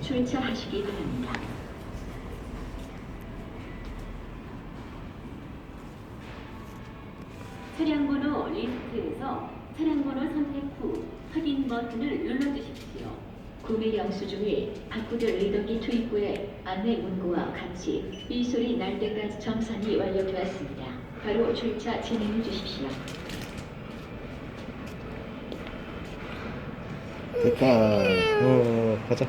출차하시기 바랍니다. 차량 번호 리스트에서 차량 번호 선택 후 확인 버튼을 눌러주십시오. 구매 영수증 이 바코드 리더기 투입 후에 안내 문구와 같이 이 소리 날 때까지 점산이 완료되었습니다. 바로 출차 진행해 주십시오. 됐다. 어, 가자.